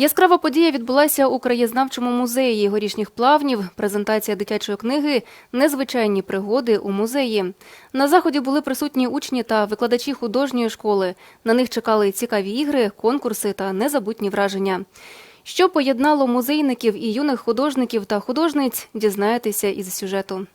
Яскрава подія відбулася у краєзнавчому музеї горішніх плавнів. Презентація дитячої книги Незвичайні пригоди у музеї. На заході були присутні учні та викладачі художньої школи. На них чекали цікаві ігри, конкурси та незабутні враження. Що поєднало музейників і юних художників та художниць, дізнаєтеся із сюжету.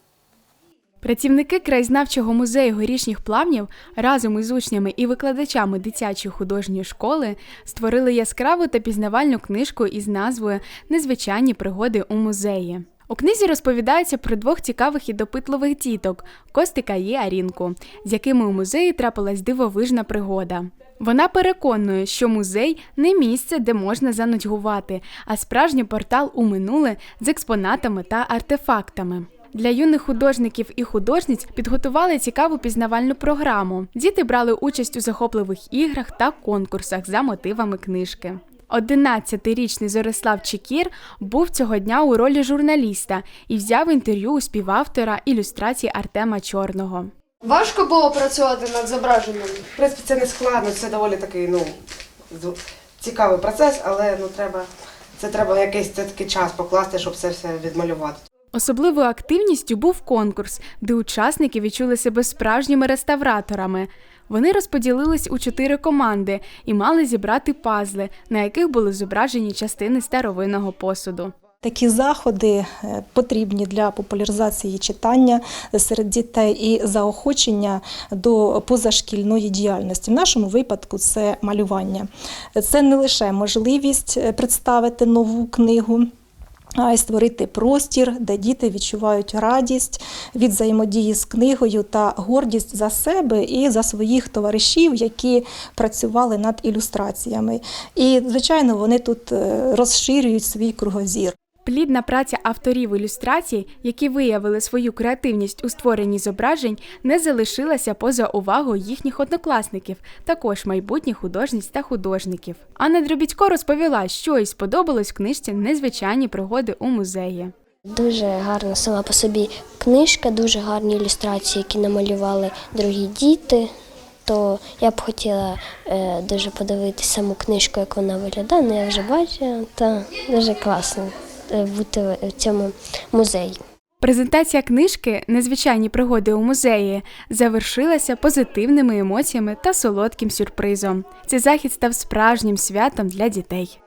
Працівники краєзнавчого музею горішніх плавнів разом із учнями і викладачами дитячої художньої школи створили яскраву та пізнавальну книжку із назвою Незвичайні пригоди у музеї. У книзі розповідається про двох цікавих і допитливих діток Костика і Арінку, з якими у музеї трапилась дивовижна пригода. Вона переконує, що музей не місце, де можна занудьгувати, а справжній портал у минуле з експонатами та артефактами. Для юних художників і художниць підготували цікаву пізнавальну програму. Діти брали участь у захопливих іграх та конкурсах за мотивами книжки. 11-річний Зорислав Чекір був цього дня у ролі журналіста і взяв інтерв'ю у співавтора ілюстрацій Артема Чорного. Важко було працювати над зображенням. В принципі, це не складно, це доволі такий ну, цікавий процес, але ну, треба, це треба якийсь це такий час покласти, щоб це все відмалювати. Особливою активністю був конкурс, де учасники відчули себе справжніми реставраторами. Вони розподілились у чотири команди і мали зібрати пазли, на яких були зображені частини старовинного посуду. Такі заходи е, потрібні для популяризації читання серед дітей і заохочення до позашкільної діяльності. В нашому випадку це малювання. Це не лише можливість е, представити нову книгу. А й створити простір, де діти відчувають радість від взаємодії з книгою та гордість за себе і за своїх товаришів, які працювали над ілюстраціями. І, звичайно, вони тут е, розширюють свій кругозір. Плідна праця авторів ілюстрацій, які виявили свою креативність у створенні зображень, не залишилася поза увагою їхніх однокласників, також майбутніх художниць та художників. Анна Дробідько розповіла, що їй сподобалось в книжці Незвичайні пригоди у музеї. Дуже гарна сама по собі книжка, дуже гарні ілюстрації, які намалювали другі діти. То я б хотіла е, дуже подивитися саму книжку, як вона виглядає, але я вже бачила, та дуже класно в цьому музеї. Презентація книжки Незвичайні пригоди у музеї завершилася позитивними емоціями та солодким сюрпризом. Цей захід став справжнім святом для дітей.